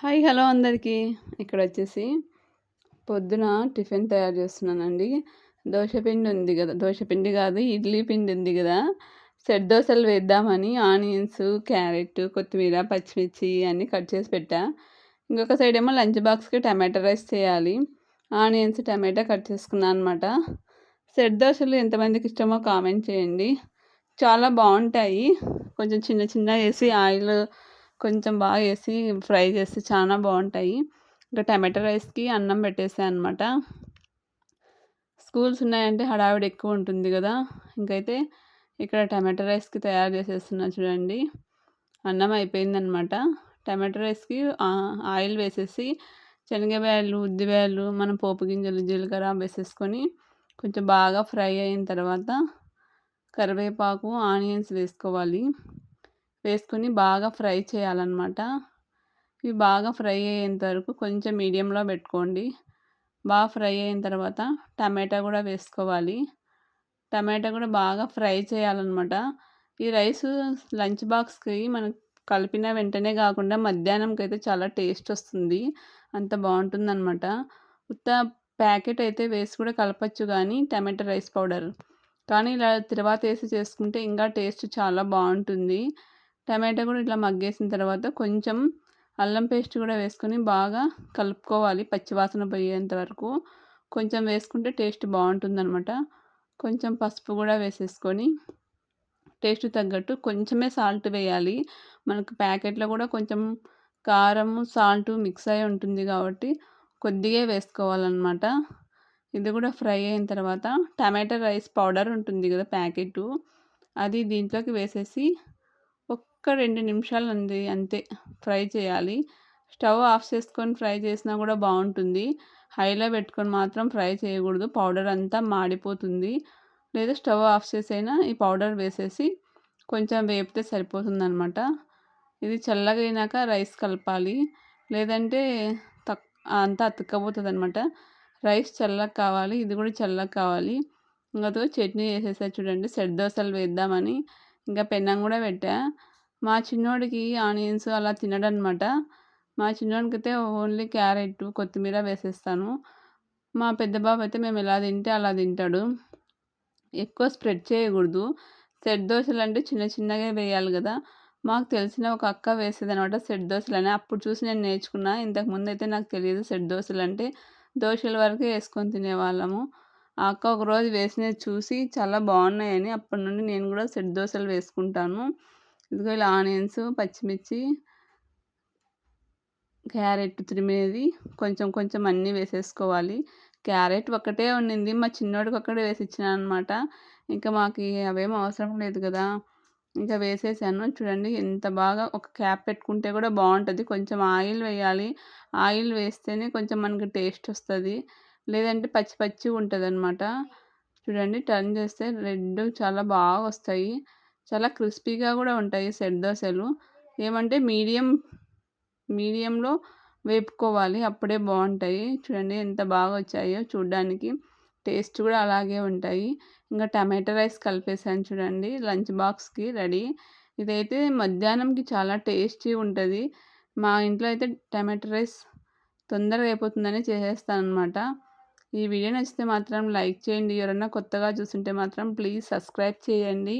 Hi hello అందరికీ. ఇక్కడ వచ్చేసి పొద్దున టిఫిన్ తయారు చేస్తున్నానండి. దోశపిండి ఉంది కదా దోశపిండి కాదు ఇడ్లీ పిండి ఉంది కదా సెట్ దోశలు వేద్దామని ఆనియన్స్ క్యారెట్ కొత్తిమీర పచ్చిమిర్చి అన్నీ కట్ చేసి పెట్టా. ఇంకొక సైడ్ ఏమో లంచ్ బాక్స్కి టమాటా రైస్ చేయాలి. ఆనియన్స్ టమాటా కట్ చేసుకున్నాను అనమాట సెట్ దోశలు ఎంతమందికి ఇష్టమో కామెంట్ చేయండి. చాలా బాగుంటాయి కొంచెం చిన్న చిన్న వేసి ఆయిల్ కొంచెం బాగా వేసి ఫ్రై చేస్తే చాలా బాగుంటాయి. ఇంకా టమాటో రైస్కి అన్నం పెట్టేసాను అనమాట స్కూల్స్ ఉన్నాయంటే హడావిడి ఎక్కువ ఉంటుంది కదా. ఇంకైతే ఇక్కడ టమాటో రైస్కి తయారు చేసేస్తున్నా చూడండి. అన్నం అయిపోయిందనమాట టమాటో రైస్కి ఆయిల్ వేసేసి శనగబ్యాలు ఉద్దిబ్యాలు మనం పోపు గింజలు జీలకర్ర వేసేసుకొని కొంచెం బాగా ఫ్రై అయిన తర్వాత కరివేపాకు ఆనియన్స్ వేసుకోవాలి. వేసుకొని బాగా ఫ్రై చేయాలన్నమాట. ఇవి బాగా ఫ్రై అయ్యేంత వరకు కొంచెం మీడియంలో పెట్టుకోండి. బాగా ఫ్రై అయిన తర్వాత టమాటా కూడా వేసుకోవాలి. టమాటా కూడా బాగా ఫ్రై చేయాలన్నమాట. ఈ రైస్ లంచ్ బాక్స్కి మనం కలిపిన వెంటనే కాకుండా మధ్యాహ్నంకి అయితే చాలా టేస్ట్ వస్తుంది. అంత బాగుంటుందన్నమాట. ఉత్త ప్యాకెట్ అయితే వేసి కూడా కలపచ్చు కానీ టమాటా రైస్ పౌడర్. కానీ ఇలా తర్వాత వేసి చేసుకుంటే ఇంకా టేస్ట్ చాలా బాగుంటుంది. టమాటా కూడా ఇట్లా మగ్గేసిన తర్వాత కొంచెం అల్లం పేస్ట్ కూడా వేసుకొని బాగా కలుపుకోవాలి పచ్చివాసన పోయేంత వరకు. కొంచెం వేసుకుంటే టేస్ట్ బాగుంటుందన్నమాట. కొంచెం పసుపు కూడా వేసేసుకొని టేస్ట్ తగ్గట్టు కొంచెమే సాల్ట్ వేయాలి. మనకు ప్యాకెట్లో కూడా కొంచెం కారం సాల్ట్ మిక్స్ అయి ఉంటుంది కాబట్టి కొద్దిగా వేసుకోవాలన్నమాట. ఇది కూడా ఫ్రై అయిన తర్వాత టమాటా రైస్ పౌడర్ ఉంటుంది కదా ప్యాకెట్ అది దీంట్లోకి వేసేసి ఒక్క రెండు నిమిషాలు ఉంది అంతే ఫ్రై చేయాలి. స్టవ్ ఆఫ్ చేసుకొని ఫ్రై చేసినా కూడా బాగుంటుంది. హైలో పెట్టుకొని మాత్రం ఫ్రై చేయకూడదు. పౌడర్ అంతా మాడిపోతుంది. లేదా స్టవ్ ఆఫ్ చేసైనా ఈ పౌడర్ వేసేసి కొంచెం వేపితే సరిపోతుంది అనమాట ఇది చల్లగా అయినాక రైస్ కలపాలి. లేదంటే తక్ అంతా అతుక్కపోతుంది అనమాట రైస్ చల్లగా కావాలి. ఇది కూడా చల్లగా కావాలి. ఇంకా చట్నీ వేసేసా చూడండి. సెట్ దోశలు వేద్దామని. ఇంకా పెనం కూడా పెట్టా. మా చిన్నోడికి ఆనియన్స్ అలా తినడనమాట. మా చిన్నోడికి అయితే ఓన్లీ క్యారెట్ కొత్తిమీర వేసేస్తాను. మా పెద్ద బాబు అయితే మేము ఎలా తింటే అలా తింటాడు. ఎక్కువ స్ప్రెడ్ చేయకూడదు. సెట్ దోశలు అంటే చిన్న చిన్నగా వేయాలి కదా. మాకు తెలిసిన ఒక అక్క వేసేది అనమాట సెట్ దోశలు అని అప్పుడు చూసి నేను నేర్చుకున్నా. ఇంతకుముందు అయితే నాకు తెలియదు సెట్ దోశలు అంటే. దోశల వరకు వేసుకొని తినేవాళ్ళము. ఆ అక్క ఒకరోజు వేసినది చూసి చాలా బాగున్నాయని అప్పటి నుండి నేను కూడా సెట్ దోశలు వేసుకుంటాను. ఇదిగో ఇలా ఆనియన్స్ పచ్చిమిర్చి క్యారెట్ తురిమేది కొంచెం కొంచెం అన్నీ వేసేసుకోవాలి. క్యారెట్ ఒక్కటే ఉండింది మా చిన్నోడికి ఒక్కడే వేసి ఇచ్చినాను అనమాట ఇంకా మాకు అవేం అవసరం లేదు కదా. ఇంకా వేసేసాను. చూడండి ఎంత బాగా ఒక క్యాప్ పెట్టుకుంటే కూడా బాగుంటుంది. కొంచెం ఆయిల్ వేయాలి. ఆయిల్ వేస్తేనే కొంచెం మనకి టేస్ట్ వస్తుంది. లేదంటే పచ్చి పచ్చి ఉంటుంది అనమాట చూడండి టర్న్ చేస్తే రెడ్ చాలా బాగా వస్తాయి. చాలా క్రిస్పీగా కూడా ఉంటాయి సెట్ దోశలు. ఏమంటే మీడియం మీడియంలో వేపుకోవాలి అప్పుడే బాగుంటాయి. చూడండి ఎంత బాగా వచ్చాయో చూడడానికి. టేస్ట్ కూడా అలాగే ఉంటాయి. ఇంకా టమాటా రైస్ కలిపేసాను చూడండి లంచ్ బాక్స్కి రెడీ. ఇదైతే మధ్యాహ్నంకి చాలా టేస్టీ ఉంటుంది. మా ఇంట్లో అయితే టమాటా రైస్ తొందరగా అయిపోతుందని చేసేస్తాను అనమాట ఈ వీడియో నచ్చితే మాత్రం లైక్ చేయండి. ఎవరన్నా కొత్తగా చూస్తుంటే మాత్రం ప్లీజ్ సబ్స్క్రైబ్ చేయండి.